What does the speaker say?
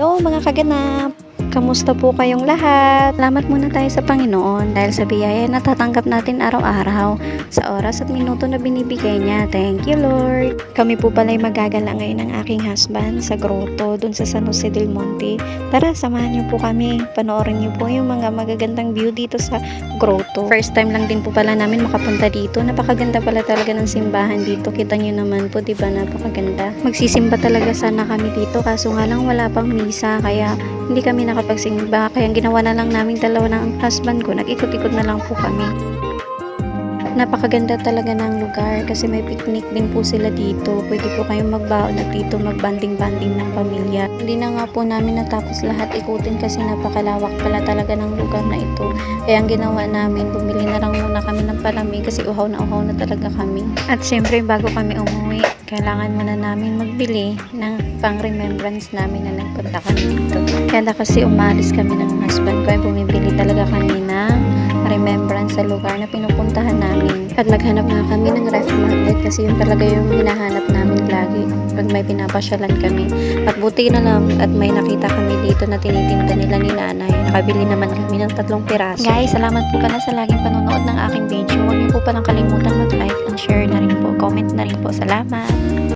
Hello mga kaganap! Kamusta po kayong lahat? Salamat muna tayo sa Panginoon dahil sa biyaya na tatanggap natin araw-araw sa oras at minuto na binibigay niya. Thank you Lord! Kami po pala'y magagala ngayon ng aking husband sa grotto dun sa San Jose del Monte. Tara, samahan niyo po kami. Panoorin niyo po yung mga magagandang view dito sa grotto. First time lang din po pala namin makapunta dito. Napakaganda pala talaga ng simbahan dito. Kita niyo naman po, di ba? Napakaganda. Magsisimba talaga sana kami dito kaso nga lang wala pang misa kaya hindi kami nakapagsimba. Kaya ginawa na lang namin dalawa ng husband ko, nag-ikot-ikot na lang po kami. Napakaganda talaga ng lugar kasi may picnic din po sila dito. Pwede po kayong magbaon at dito magbanding-banding ng pamilya. Hindi na nga po namin natapos lahat ikutin kasi napakalawak pala talaga ng lugar na ito. Kaya ang ginawa namin, bumili na lang muna kami ng palamig kasi uhaw na uhaw na talaga kami. At syempre bago kami umuwi, kailangan muna namin magbili ng pang-remembrance namin na nagpunta kami dito. Kaya kasi umalis kami ng husband ko ay bumibili talaga kami ng remembrance sa lugar na pinupuntahan. At naghanap nga kami ng ref magnet kasi yun talaga yung hinahanap namin lagi pag may pinapasyalan kami. At buti na lang at may nakita kami dito na tinitinda nila ni nanay. Nakabili naman kami ng tatlong piraso. Guys, salamat po pala sa laging panonood ng aking video. Huwag niyo po palang kalimutan mag-like and share na rin po. Comment na rin po. Salamat!